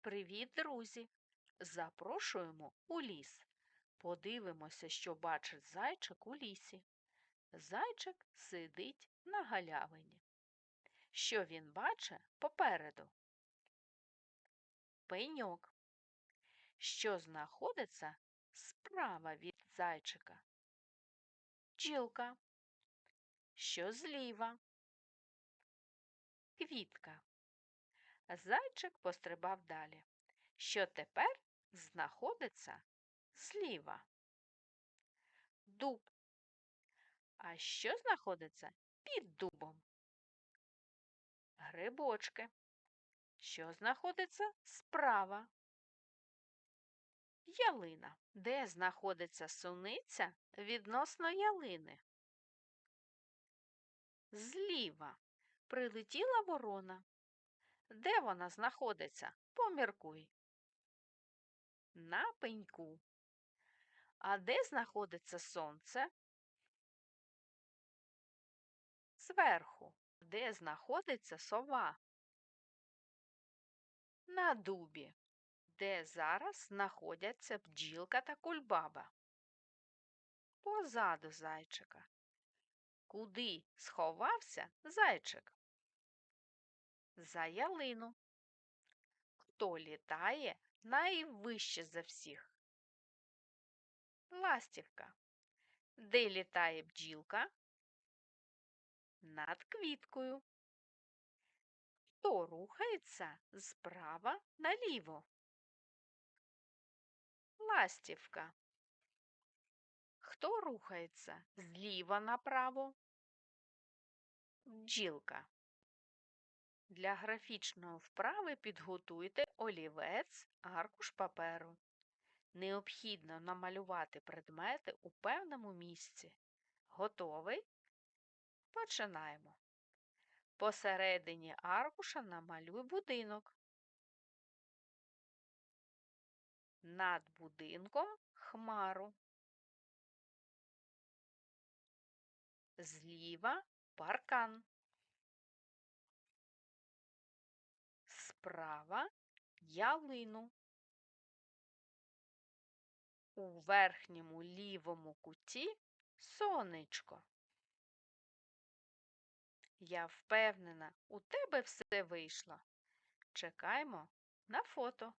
Привіт, друзі! Запрошуємо у ліс. Подивимося, що бачить зайчик у лісі. Зайчик сидить на галявині. Що він бачить попереду? Пеньок. Що знаходиться справа від зайчика? Бджілка. Що зліва? Квітка. Зайчик пострибав далі. Що тепер знаходиться зліва? Дуб. А що знаходиться під дубом? Грибочки. Що знаходиться справа? Ялина. Де знаходиться суниця відносно ялини? Зліва. Прилетіла ворона. Де вона знаходиться? Поміркуй. На пеньку. А де знаходиться сонце? Зверху. Де знаходиться сова? На дубі. Де зараз знаходяться бджілка та кульбаба? Позаду зайчика. Куди сховався зайчик? За ялину. Хто літає найвище за всіх? Ластівка. Де літає бджілка? Над квіткою. Хто рухається справа наліво? Ластівка. Хто рухається зліва направо? Бджілка. Для графічної вправи підготуйте олівець, аркуш паперу. Необхідно намалювати предмети у певному місці. Готовий? Починаємо. Посередині аркуша намалюй будинок. Над будинком хмару. Зліва паркан. Справа ялину. У верхньому лівому куті сонечко. Я впевнена, у тебе все вийшло. Чекаємо на фото.